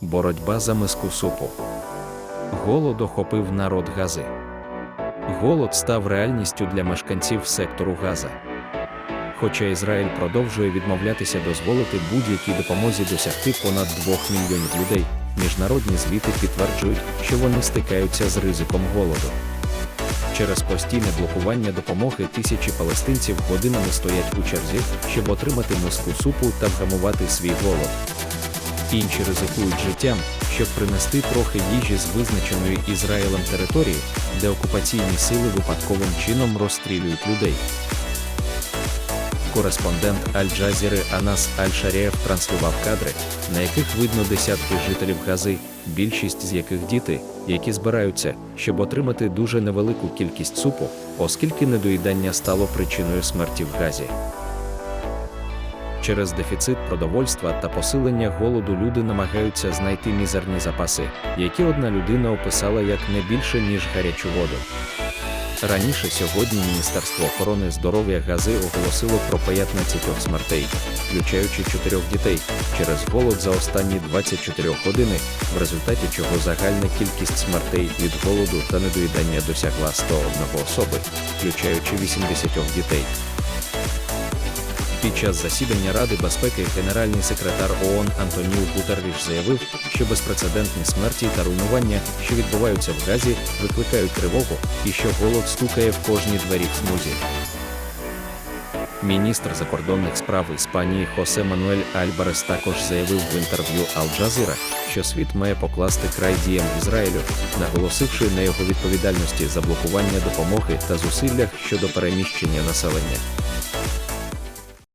Боротьба за миску супу. Голод охопив народ Гази. Голод став реальністю для мешканців сектору Газа. Хоча Ізраїль продовжує відмовлятися дозволити будь-якій допомозі досягти понад 2 мільйонів людей, міжнародні звіти підтверджують, що вони стикаються з ризиком голоду. Через постійне блокування допомоги тисячі палестинців годинами стоять у черзі, щоб отримати миску супу та вгамувати свій голод. Інші ризикують життям, щоб принести трохи їжі з визначеної Ізраїлем території, де окупаційні сили випадковим чином розстрілюють людей. Кореспондент Аль-Джазіри Анас Аль-Шарієв транслював кадри, на яких видно десятки жителів Гази, більшість з яких діти, які збираються, щоб отримати дуже невелику кількість супу, оскільки недоїдання стало причиною смерті в Газі. Через дефіцит продовольства та посилення голоду люди намагаються знайти мізерні запаси, які одна людина описала як не більше ніж гарячу воду. Раніше сьогодні Міністерство охорони здоров'я Гази оголосило про 15 смертей, включаючи чотирьох дітей, через голод за останні 24 години, в результаті чого загальна кількість смертей від голоду та недоїдання досягла 101 особи, включаючи 80 дітей. Під час засідання Ради безпеки генеральний секретар ООН Антоніу Гутерріш заявив, що безпрецедентні смерті та руйнування, що відбуваються в Газі, викликають тривогу і що голод стукає в кожній двері в смузі. Міністр закордонних справ Іспанії Хосе Мануель Альбарес також заявив в інтерв'ю Ал-Джазіра, що світ має покласти край діям Ізраїлю, наголосивши на його відповідальності за блокування допомоги та зусиллях щодо переміщення населення.